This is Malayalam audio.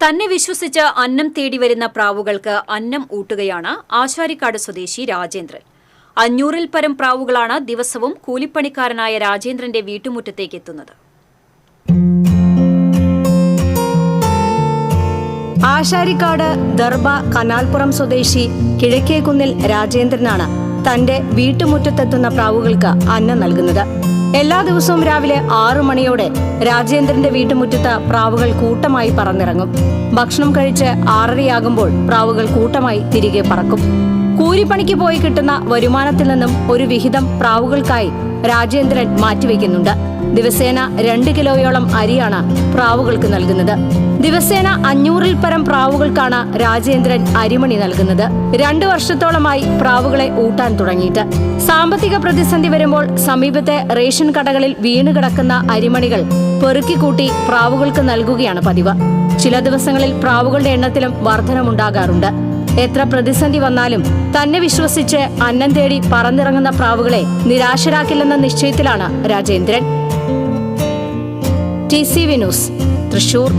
തന്നെ വിശ്വസിച്ച് അന്നം തേടി വരുന്ന പ്രാവുകൾക്ക് അന്നം ഊട്ടുകയാണ് ആശാരിക്കാട് സ്വദേശി രാജേന്ദ്രൻ. അഞ്ഞൂറിൽ പരം പ്രാവുകളാണ് ദിവസവും കൂലിപ്പണിക്കാരനായ രാജേന്ദ്രന്റെ വീട്ടുമുറ്റത്തേക്ക് എത്തുന്നത്. ആശാരിക്കാട് ദർബ കനാൽപ്പുറം സ്വദേശി കിഴക്കേക്കുന്നിൽ രാജേന്ദ്രനാണ് തന്റെ വീട്ടുമുറ്റത്തെത്തുന്ന പ്രാവുകൾക്ക് അന്നം നൽകുന്നത്. എല്ലാ ദിവസവും രാവിലെ ആറു മണിയോടെ രാജേന്ദ്രന്റെ വീട്ടുമുറ്റത്ത് പ്രാവുകൾ കൂട്ടമായി പറന്നിറങ്ങും. ഭക്ഷണം കഴിച്ച് ആറരയാകുമ്പോൾ പ്രാവുകൾ കൂട്ടമായി തിരികെ പറക്കും. കൂലിപ്പണിക്ക് പോയി കിട്ടുന്ന വരുമാനത്തിൽ നിന്നും ഒരു വിഹിതം പ്രാവുകൾക്കായി രാജേന്ദ്രൻ മാറ്റിവെക്കുന്നുണ്ട്. ദിവസേന രണ്ട് കിലോയോളം അരിയാണ് പ്രാവുകൾക്ക് നൽകുന്നത്. ദിവസേന അഞ്ഞൂറിൽ പരം പ്രാവുകൾക്കാണ് രാജേന്ദ്രൻ അരിമണി നൽകുന്നത്. രണ്ടു വർഷത്തോളമായി പ്രാവുകളെ ഊട്ടാൻ തുടങ്ങിയിട്ട്. സാമ്പത്തിക പ്രതിസന്ധി വരുമ്പോൾ സമീപത്തെ റേഷൻ കടകളിൽ വീണുകിടക്കുന്ന അരിമണികൾ പെറുക്കിക്കൂട്ടി പ്രാവുകൾക്ക് നൽകുകയാണ് പതിവ്. ചില ദിവസങ്ങളിൽ പ്രാവുകളുടെ എണ്ണത്തിലും വർധനമുണ്ടാകാറുണ്ട്. എത്ര പ്രതിസന്ധി വന്നാലും തന്നെ വിശ്വസിച്ച് അന്നം തേടി പറന്നിറങ്ങുന്ന പ്രാവുകളെ നിരാശരാക്കില്ലെന്ന നിശ്ചയത്തിലാണ് Rajendran. T C Vinoos Thrissur.